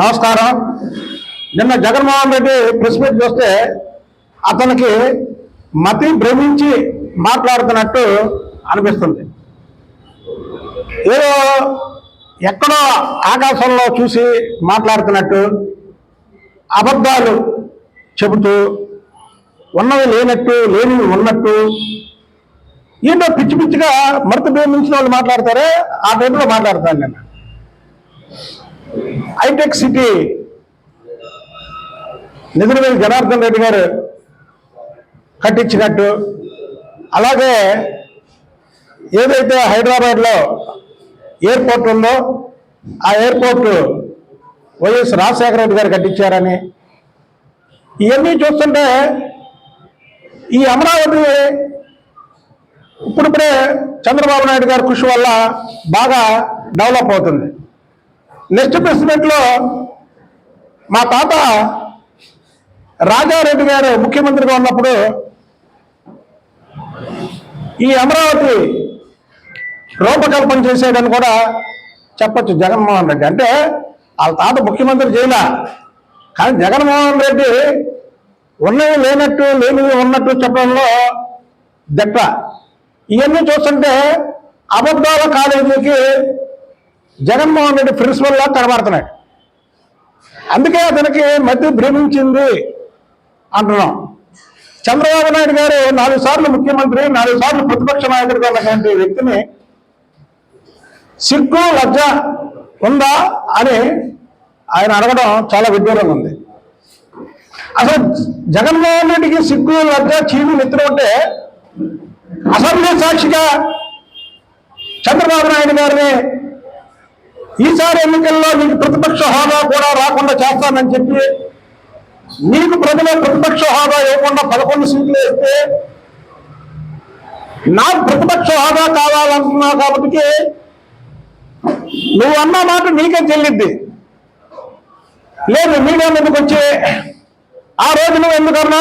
నమస్కారం. నిన్న Jaganmohan Reddy press meet చూస్తే అతనికి మతి భ్రమించి మాట్లాడుతున్నట్టు అనిపిస్తుంది. ఏదో ఎక్కడో ఆకాశంలో చూసి మాట్లాడుతున్నట్టు అబద్ధాలు చెబుతూ ఉన్నవి లేనట్టు లేనివి ఉన్నట్టు ఏంటో పిచ్చి పిచ్చిగా మరత భ్రమించిన వాళ్ళు మాట్లాడతారే ఆ టైంలో మాట్లాడతాను నేను. Hitech city. నిధుల జనార్దన్ రెడ్డి గారు కట్టించినట్టు. అలాగే ఏదైతే హైదరాబాద్లో ఎయిర్పోర్ట్ ఉందో ఆ ఎయిర్పోర్ట్ వైఎస్ రాజశేఖర రెడ్డి గారు కట్టించారని. ఇవన్నీ చూస్తుంటే ఈ అమరావతి ఇప్పుడిప్పుడే చంద్రబాబు నాయుడు గారి కృషి వల్ల బాగా డెవలప్ అవుతుంది. నెక్స్ట్ ప్రెసిడెంట్లో మా తాత రాజారెడ్డి గారు ముఖ్యమంత్రిగా ఉన్నప్పుడు ఈ అమరావతి రూపకల్పన చేసేదని కూడా చెప్పొచ్చు జగన్మోహన్ రెడ్డి. అంటే వాళ్ళ తాత ముఖ్యమంత్రి చేయలే. కానీ జగన్మోహన్ రెడ్డి ఉన్నవి లేనట్టు లేనివి ఉన్నట్టు చెప్పడంలో దెబ్బ. ఇవన్నీ చూస్తుంటే అబద్ధాల కాలేజీకి జగన్మోహన్ రెడ్డి ప్రిన్సిపల్ లా కనబడుతున్నాడు అందుకే అతనికి మధ్య భ్రమించింది అంటున్నాం. చంద్రబాబు నాయుడు గారు నాలుగు సార్లు ముఖ్యమంత్రి నాలుగు సార్లు ప్రతిపక్ష నాయకుడిగా ఉన్నటువంటి వ్యక్తిని సిగ్గు లజ్జ ఉందా అని ఆయన అడగడం చాలా విడ్డూరంగా ఉంది. అసలు జగన్మోహన్ రెడ్డికి సిగ్గు లజ్జ చీము నిద్ర ఉంటే అసెంబ్లీ సాక్షిగా చంద్రబాబు నాయుడు గారిని ఈసారి ఎన్నికల్లో మీకు ప్రతిపక్ష హోదా కూడా రాకుండా చేస్తానని చెప్పి నీకు ప్రజలు ప్రతిపక్ష హోదా ఇవ్వకుండా పదకొండు సీట్లు వేస్తే నాకు ప్రతిపక్ష హోదా కావాలంటున్నావు కాబట్టి నువ్వు అన్న మాట నీకే చెల్లిద్ది. లేదు మీడియా మీదకి వచ్చి ఆ రోజు నువ్వు ఎందుకన్నా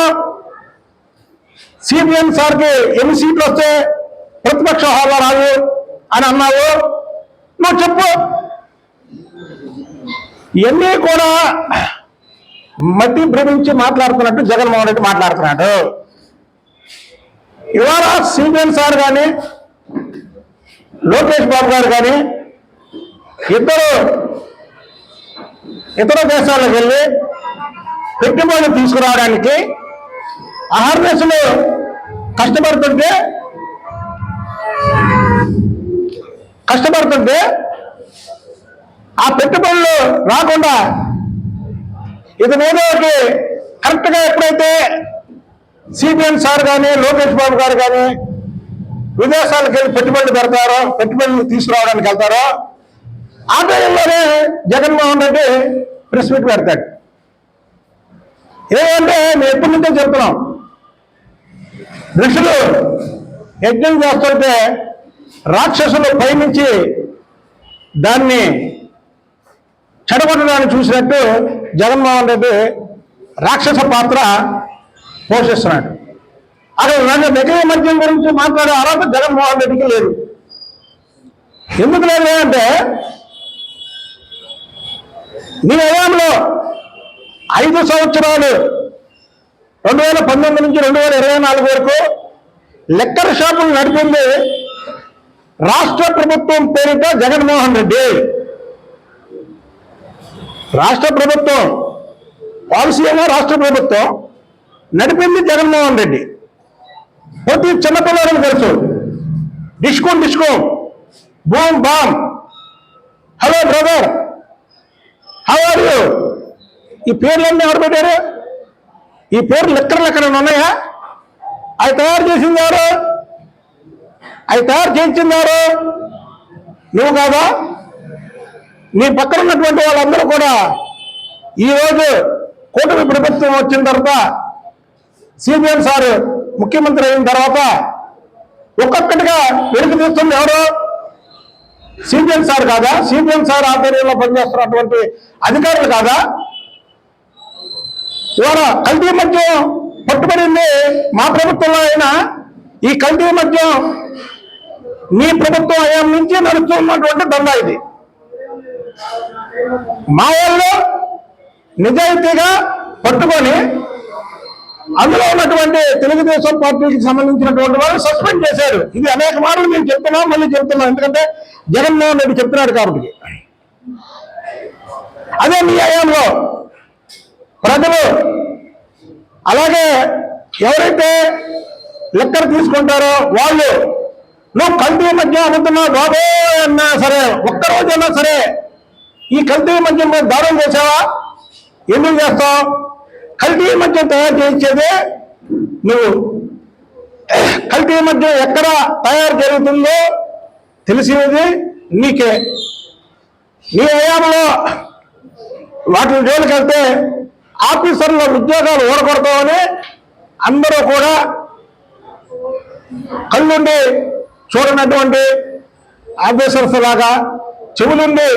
సిపిఎం సార్కి ఎన్ని సీట్లు వస్తే ప్రతిపక్ష హోదా రాదు అని అన్నావు? నువ్వు చెప్పు. ఇవన్నీ కూడా మట్టి భ్రమించి మాట్లాడుతున్నట్టు జగన్మోహన్ రెడ్డి మాట్లాడుతున్నాడు. ఇవాళ సిపిఎం సార్ కానీ లోకేష్ బాబు గారు కానీ ఇద్దరు ఇతర దేశాలకు వెళ్ళి పెట్టుబడులు తీసుకురావడానికి అహర్నిశలు కష్టపడుతుంటే కష్టపడుతుంటే ఆ పెట్టుబడులు రాకుండా ఇది ఏదో ఒకటి కరెక్ట్గా ఎప్పుడైతే సిపిఎం సార్ కానీ లోకేష్ బాబు గారు కానీ విదేశాలకు వెళ్ళి పెట్టుబడులు పెడతారో పెట్టుబడులు తీసుకురావడానికి వెళ్తారో ఆ టైంలోనే జగన్మోహన్ రెడ్డి ప్రెస్ మీట్ పెడతాడు. ఏమంటే మేము ఎప్పటి నుంచో చెప్తున్నాం ఋషులు యజ్ఞం చేస్తుంటే రాక్షసులు పైనుంచి దాన్ని చెడగొట్టడానికి చూసినట్టు జగన్మోహన్ రెడ్డి రాక్షస పాత్ర పోషిస్తున్నాడు. అక్కడ నాకు మిగతా మద్యం గురించి మాట్లాడే అర్హత జగన్మోహన్ రెడ్డికి లేదు. ఎందుకు లేదు అంటే నీ హయాంలో ఐదు సంవత్సరాలు రెండు వేల పంతొమ్మిది నుంచి రెండు వేల ఇరవై నాలుగు వరకు లెక్కర్ షాపులు నడిపింది రాష్ట్ర ప్రభుత్వం పేరిట జగన్మోహన్ రెడ్డి. రాష్ట్ర ప్రభుత్వం పాలసీ రాష్ట్ర ప్రభుత్వం నడిపింది జగన్మోహన్ రెడ్డి. ప్రతి చిన్నపిల్లలకు తెలుసు discount discount boom bam. Hello brother how are you? ఈ పేర్లన్నీ ఎవరు పెట్టారు? ఈ పేర్లు లెక్కలు ఎక్కడ ఉన్నాయా? అవి తయారు చేసింది ఎవరు? అవి తయారు చేయించింది ఎవరు? నువ్వు కాదా? నీ పక్కన ఉన్నటువంటి వాళ్ళందరూ కూడా ఈరోజు కూటమి ప్రభుత్వం వచ్చిన తర్వాత సిబిఎం సార్ ముఖ్యమంత్రి అయిన తర్వాత ఒక్కొక్కటిగా వెనుక తీస్తుంది ఎవరు? సిబిఎం సార్ కాదా? సిబిఎం సార్ ఆధ్వర్యంలో పనిచేస్తున్నటువంటి అధికారులు కాదా? ఇవాళ కల్తీ మద్యం పట్టుబడింది మా ప్రభుత్వంలో అయినా ఈ కల్తీ మద్యం మీ ప్రభుత్వం అయ్యా నుంచి నడుస్తున్నటువంటి దందా ఇది. మా వాళ్ళు నిజాయితీగా పట్టుకొని అందులో ఉన్నటువంటి తెలుగుదేశం పార్టీకి సంబంధించినటువంటి వాళ్ళు సస్పెండ్ చేశారు. ఇది అనేక మార్లు మేము చెప్తున్నాం మళ్ళీ చెప్తున్నాం. ఎందుకంటే జగన్మోహన్ రెడ్డి చెప్తున్నాడు కాబట్టి. అదే మీ హయాంలో ప్రజలు అలాగే ఎవరైతే లెక్కలు తీసుకుంటారో వాళ్ళు నువ్వు కల్తీ మధ్య అమ్ముతున్నావు బాబో అన్నా సరే ఒక్కరోజైనా సరే ఈ కల్తీ మద్యం మీద దారం చేసావా ఎందుకు చేస్తావు? కల్తీ మద్యం తయారు చేయించేదే నువ్వు. కల్తీ మద్యం ఎక్కడ తయారు జరుగుతుందో తెలిసినది నీకే. నీ హయాంలో వాటిని జోలికెళ్తే ఆఫీసర్ల ఉద్యోగాలు ఓడగొడతామని అందరూ కూడా కళ్ళుండి చూడనటువంటి ఆఫీసర్స్ లాగా చెవులుండి